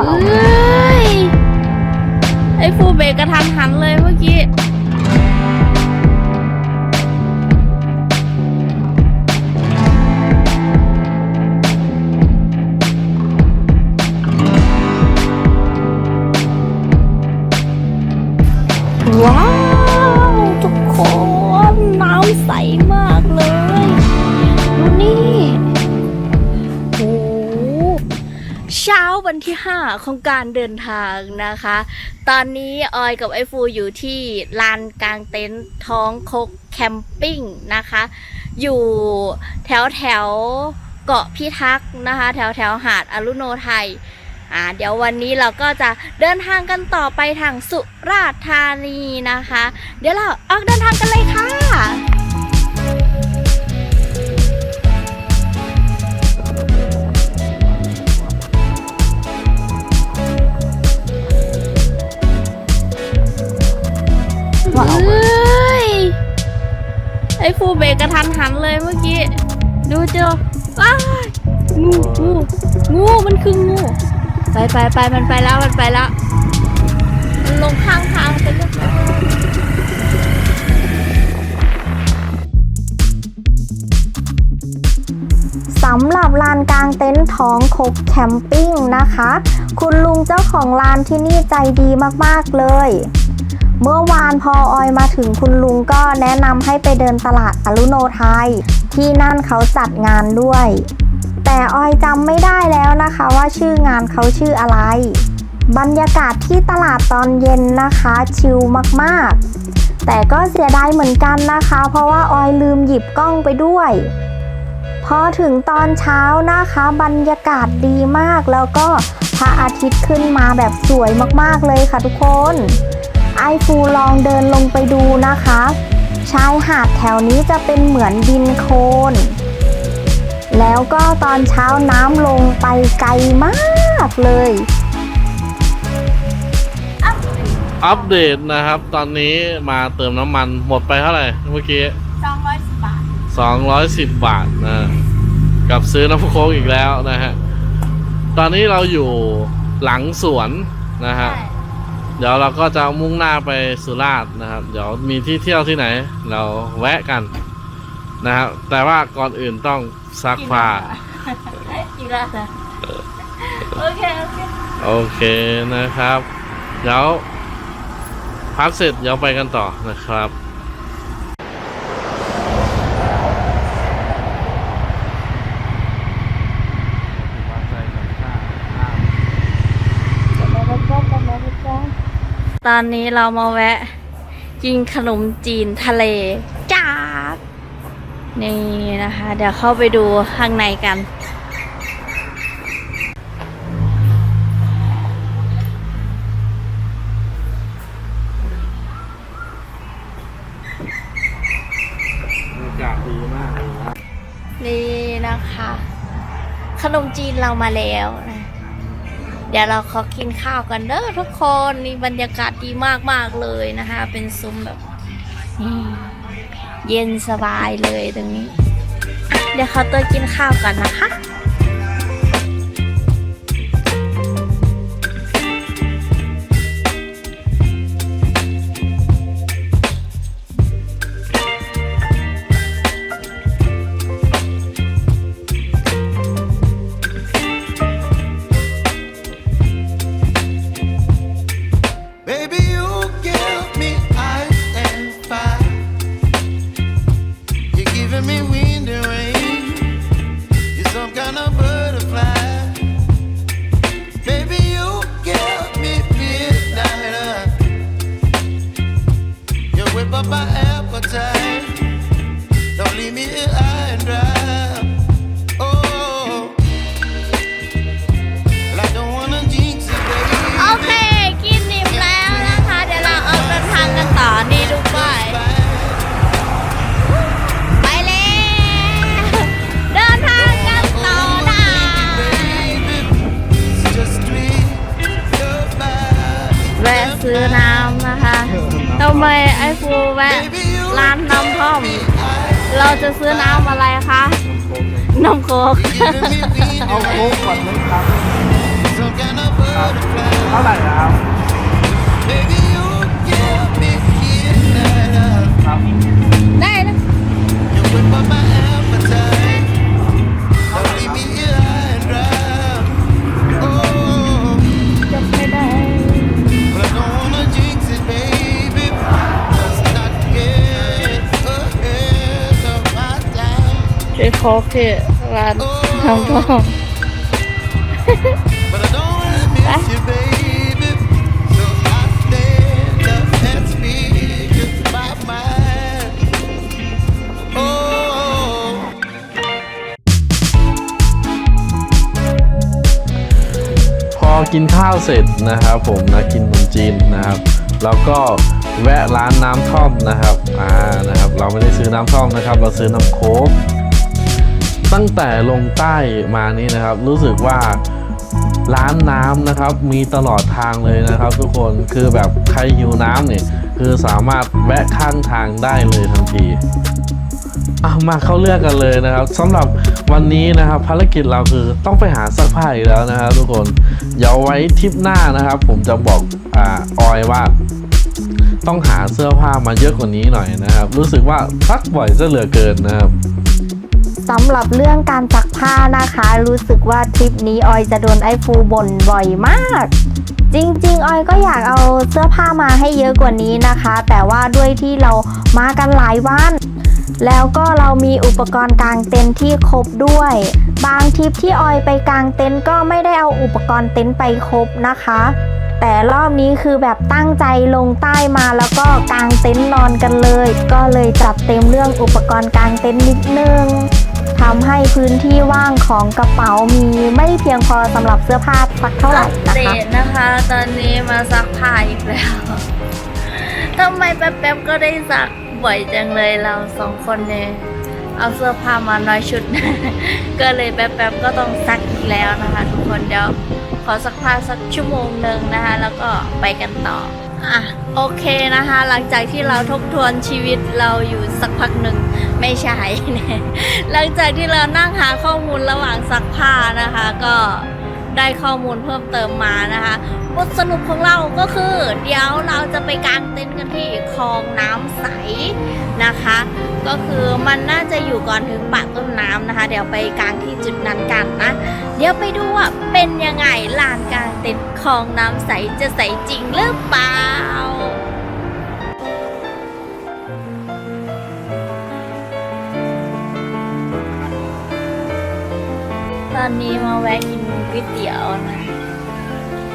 ว้าเอ้ยไอ้ฟูเบรกกระทันหันเลยเมื่อกี้ วันที่ 5 ของการเดินทางนะคะ ตอนนี้ออยกับไอฟูอยู่ที่ลานกลางเต็นท์ท้องคกแคมปิ้งนะคะ อยู่แถวแถวเกาะพิทักษ์นะคะ แถวแถวหาดอรุโนไทยอ่าเดี๋ยววันนี้เราก็จะเดินทางกันต่อไปทางสุราษฎร์ธานีนะคะ เดี๋ยวเราออกเดินทางกันเลยค่ะ ไอ้ฟูเบรกกระทันหันเลยเมื่อกี้ ดูเจอว้างูงูงูมันคืองู ไปไปไปมันไปแล้วมันไปแล้ว มันลงข้างทางไปแล้วสำหรับลานกลางเต็นท์ท้องคกแคมปิ้งนะคะ คุณลุงเจ้าของลานที่นี่ใจดีมาก ๆ เลย เมื่อวานพอออยมาถึงคุณลุงก็แนะนำให้ไปเดินตลาดอรุโนไทย ที่นั่นเขาจัดงานด้วย แต่ออยจำไม่ได้แล้วนะคะว่าชื่องานเขาชื่ออะไร บรรยากาศที่ตลาดตอนเย็นนะคะชิลมากๆ แต่ก็เสียดายเหมือนกันนะคะ เพราะว่าออยลืมหยิบกล้องไปด้วยพอถึงตอนเช้านะคะ บรรยากาศดีมากแล้วก็พระอาทิตย์ขึ้นมาแบบสวยมากๆเลยค่ะทุกคน ไอฟูลองเดินลงไปดูนะคะ ชายหาดแถวนี้จะเป็นเหมือนดินโคลนแล้วก็ตอนเช้าน้ำลงไปไกลมากเลย อัปเดตนะครับ ตอนนี้มาเติมน้ำมันหมดไปเท่าไหร่เมื่อกี้210 บาท 210 บาทนะกับซื้อน้ำโค้กอีกแล้วนะฮะ ตอนนี้เราอยู่หลังสวนนะฮะ เดี๋ยวเราก็จะมุ่งหน้าไปสุราษฎร์นะครับ เดี๋ยวมีที่เที่ยวที่ไหน เราแวะกันนะครับ แต่ว่าก่อนอื่นต้องซักผ้าอีกแล้วนะโอเค โอเค โอเคนะครับ เดี๋ยวพักเสร็จเดี๋ยวไปกันต่อนะครับ ตอนนี้เรามาแวะ กินขนมจีนทะเลจ้าบนี่นะคะ เดี๋ยวเข้าไปดูข้างในกัน บรรยากาศดีมากเลยนะนี่นะคะ ขนมจีนเรามาแล้วนะ เดี๋ยวเราขอกินข้าวกันเด้อทุกคนนี่บรรยากาศดีมากๆเลยนะคะ เป็นซุ้มแบบเย็นสบายเลยตรงนี้ เดี๋ยวเขาเตอกินข้าวกันนะคะ น้ำโค้กเอาโค้กก่อนไหมครับเท่าไหร่นะครับ Baby, you give me midnight. Time. ช่วยโคกที่ร้านทำทอง But I don't wanna miss you, baby. So I stand up and speak my mind. Oh. พอกินข้าวเสร็จนะครับผมนะกินขนมจีนนะครับ แล้วก็แวะร้านน้ำท่อมนะครับอ่านะครับ เราไม่ได้ซื้อน้ำท่อมนะครับ เราซื้อน้ำโค้ก ตั้งแต่ลงใต้มานี้นะครับ รู้สึกว่าร้านน้ำนะครับมีตลอดทางเลยนะครับ ทุกคนคือแบบใครหิวน้ำเนี่ยคือสามารถแวะข้างทางได้เลยทันทีเอามาเข้าเรื่องกันเลยนะครับสำหรับวันนี้นะครับภารกิจเราคือต้องไปหาซักผ้าอีกแล้วนะครับทุกคนเดี๋ยวไว้ทริปหน้านะครับ ผมจะบอกอ่าออยว่า ต้องหาเสื้อผ้ามาเยอะกว่านี้หน่อยนะครับ รู้สึกว่าซักบ่อยซะเหลือเกินนะครับ สำหรับเรื่องการซักผ้านะคะ รู้สึกว่าทริปนี้ออยจะโดนไอ้ฟูบ่นบ่อยมาก จริงๆ ออยก็อยากเอาเสื้อผ้ามาให้เยอะกว่านี้นะคะ แต่ว่าด้วยที่เรามากันหลายวันแล้วก็เรามีอุปกรณ์กางเต็นท์ที่ครบด้วย บางทริปที่ออยไปกางเต็นท์ก็ไม่ได้เอาอุปกรณ์เต็นท์ไปครบนะคะ แต่รอบนี้คือแบบตั้งใจลงใต้มาแล้วก็กางเต็นท์นอนกันเลย ก็เลยจัดเต็มเรื่องอุปกรณ์กางเต็นท์นิดนึง ทำให้พื้นที่ว่างของกระเป๋ามีไม่เพียงพอสำหรับเสื้อผ้าสักเท่าไหร่นะเดคะนะคะ ตอนนี้มาซักผ้าอีกแล้วทำไมแป๊บๆก็ได้ซักบ่อยจังเลยเราสองคนเนี่ยเอาเสื้อผ้ามาน้อยชุด ก็เลยแป๊บๆก็ต้องซักอีกแล้วนะคะ ทุกคนเดี๋ยวขอซักผ้าสักชั่วโมงหนึ่งนะคะ แล้วก็ไปกันต่อ อะโอเคนะคะ หลังจากที่เราทบทวนชีวิตเราอยู่สักพักหนึ่งไม่ใช่เนี่ยหลังจากที่เรานั่งหาข้อมูลระหว่างซักผ้านะคะ ก็ ได้ข้อมูลเพิ่มเติมมานะคะ บทสรุปของเราก็คือ เดี๋ยวเราจะไปกางเต็นท์กันที่คลองน้ำใสนะคะ ก็คือมันน่าจะอยู่ก่อนถึงปากต้นน้ำนะคะ เดี๋ยวไปกางที่จุดนั้นกันนะ เดี๋ยวไปดูว่าเป็นยังไงลานกางเต็นท์คลองน้ำใสจะใสจริงหรือเปล่า อนนี้มาแวะกินก๋วยเตี๋ยวนะ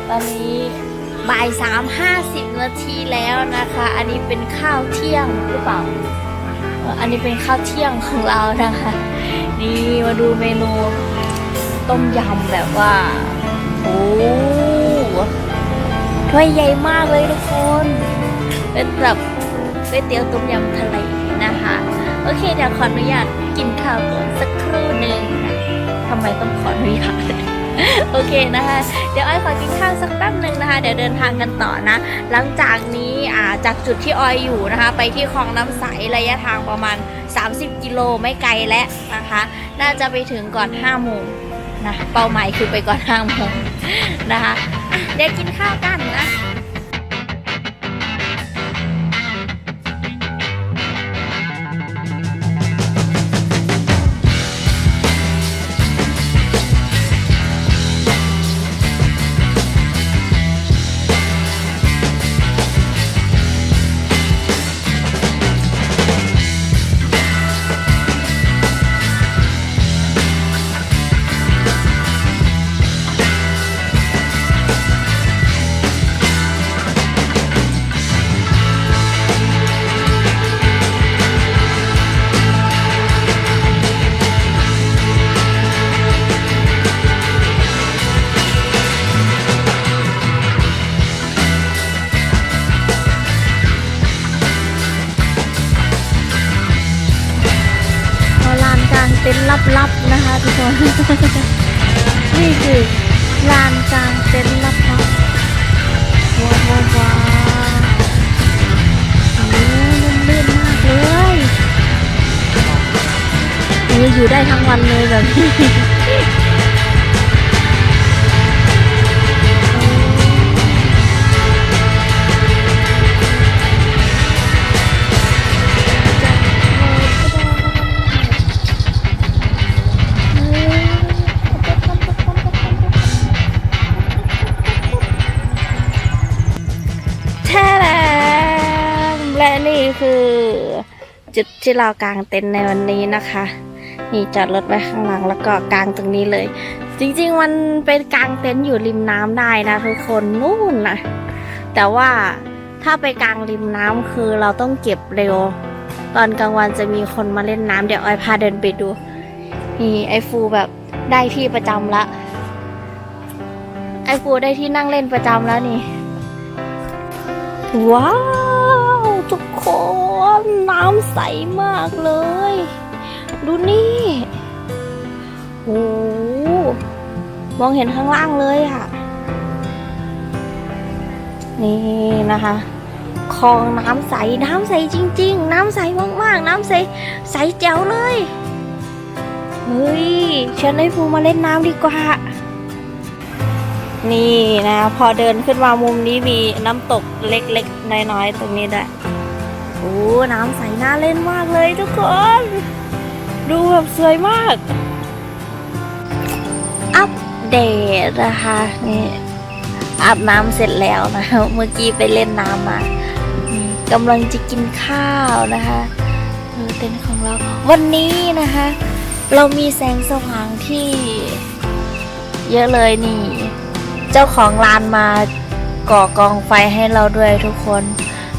ตอนนี้บ่ายสามห้าสิบนาทีแล้วนะคะ อันนี้เป็นข้าวเที่ยงหรือเปล่า อันนี้เป็นข้าวเที่ยงของเรานะคะ นี่มาดูเมนูต้มยำแบบว่าโอ้ถ้วยใหญ่มากเลยทุกคน เป็นแบบก๋วยเตี๋ยวต้มยำทะเลนะคะ โอเคเดี๋ยวขออนุญาตกินข้าวก่อนสักครู่หนึ่งำไมต้องขออนุญาตโอเคนะคะ เดี๋ยวอ้อยขอกินข้าวสักแป๊บหนึ่งนะคะ เดี๋ยวเดินทางกันต่อนะ หลังจากนี้อ่าจากจุดที่ออยอยู่นะคะ ไปที่คลองน้ำใสระยะทางประมาณ 30 กิโลไม่ไกลแล้วนะคะ น่าจะไปถึงก่อน5โมงนะ เป้าหมายคือไปก่อน5โมงนะคะ เดี๋ยวกินข้าวกันนะ ทุกคน นี่คือลานกลางเต็นท์ลับๆว้าวว้าวว้าวโอ้ลื่นมากเลยเอออยู่ได้ทั้งวันเลยแบบนี้ นี่คือจุดที่เรากางเต็นท์ในวันนี้นะคะ นี่จอดรถไว้ข้างหลังแล้วก็กางตรงนี้เลย จริงๆมันเป็นกางเต็นท์อยู่ริมน้ำได้นะทุกคนนู่นนะแต่ว่าถ้าไปกางริมน้ำคือเราต้องเก็บเร็ว ตอนกลางวันจะมีคนมาเล่นน้ำเดี๋ยวออยพาเดินไปดู นี่ไอฟูแบบได้ที่ประจำละ ไอฟูได้ที่นั่งเล่นประจำแล้วนี่ ว้าว ทุกคนน้ำใสมากเลย ดูนี่โอ้มองเห็นข้างล่างเลยอะนี่นะคะคลองน้ำใส น้ำใสจริง ๆ น้ำใสมากๆ น้ำใส ใสแจ๋วเลย เฮ้ย ฉันให้ฟูมาเล่นน้ำดีกว่า นี่นะ พอเดินขึ้นมามุมนี้มีน้ำตกเล็กๆ น้อยๆ ตรงนี้ด้วยโอ้น้ำใสน่าเล่นมากเลยทุกคน ดูแบบสวยมาก อัปเดตนะคะนี่อาบน้ำเสร็จแล้วนะ เมื่อกี้ไปเล่นน้ำมากำลังจะกินข้าวนะคะเออเต็นท์ของเราวันนี้นะคะ เรามีแสงสว่างที่เยอะเลยนี่ เจ้าของร้านมาก่อกองไฟให้เราด้วยทุกคน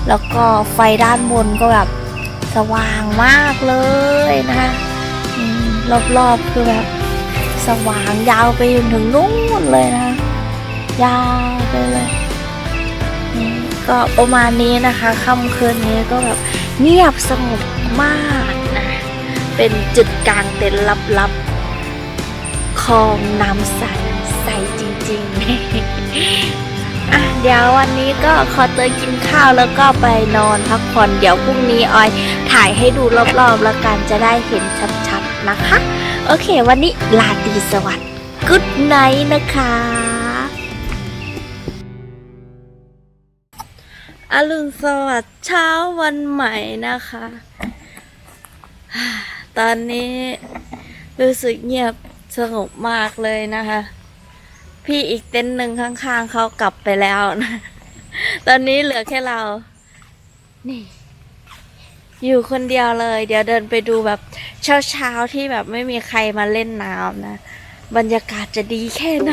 แล้วก็ไฟด้านบนก็แบบสว่างมากเลยนะคะรอบๆคือแบบสว่างยาวไปจนถึงนู่นเลยนะ ยาวไปเลยก็ประมาณนี้นะคะค่ำคืนนี้ก็แบบเงียบสงบมากนะเป็นจุดกลางเต็นท์ลับๆคลองน้ำใส ใสจริงๆอะเดี๋ยววันนี้ก็ขอเตยกินข้าวแล้วก็ไปนอนพักผ่อนเดี๋ยวพรุ่งนี้ออยถ่ายให้ดูรอบๆ แล้วกันจะได้เห็นชัดๆนะคะ โอเค วันนี้ลาตีสวัสดิ์กุ๊ดไนท์นะคะอรุณสวัสดิ์เช้าวันใหม่นะคะ ตอนนี้รู้สึกเงียบสงบมากเลยนะคะ พี่อีกเต็นท์หนึ่งข้างๆเขากลับไปแล้วนะตอนนี้เหลือแค่เรา นี่ อยู่คนเดียวเลย เดี๋ยวเดินไปดูแบบเช้าๆที่แบบไม่มีใครมาเล่นน้ำนะ บรรยากาศจะดีแค่ไหน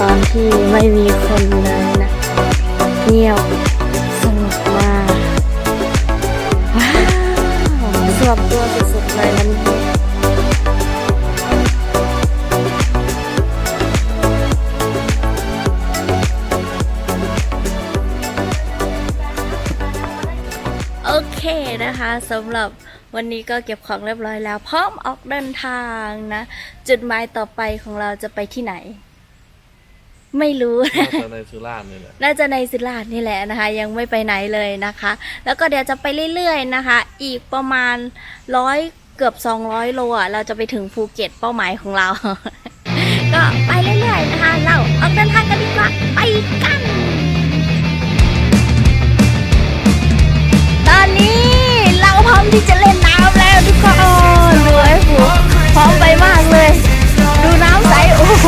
ตอนที่ไม่มีคนเลยนะเงียบสงบมากว้าวสวบตัวสุดๆเลยวันนี้โอเคนะคะสำหรับวันนี้ก็เก็บของเรียบร้อยแล้ว พร้อมออกเดินทางนะ จุดหมายต่อไปของเราจะไปที่ไหน ไม่รู้ น่าจะในสุราษฎร์นี่แหละน่าจะในสุราษฎร์นี่แหละนะคะ ยังไม่ไปไหนเลยนะคะ แล้วก็เดี๋ยวจะไปเรื่อยๆนะคะ อีกประมาณร้อยเกือบ 200 โลอะเราจะไปถึงภูเก็ตเป้าหมายของเรา ก็ไปเรื่อยๆนะคะ เราออกเดินทางกันดีกว่าไปกัน ตอนนี้เราพร้อมที่จะเล่นน้ำแล้วทุกคนดูไอ้ผูพร้อมไปมากเลย ดูน้ำใสโอ้โห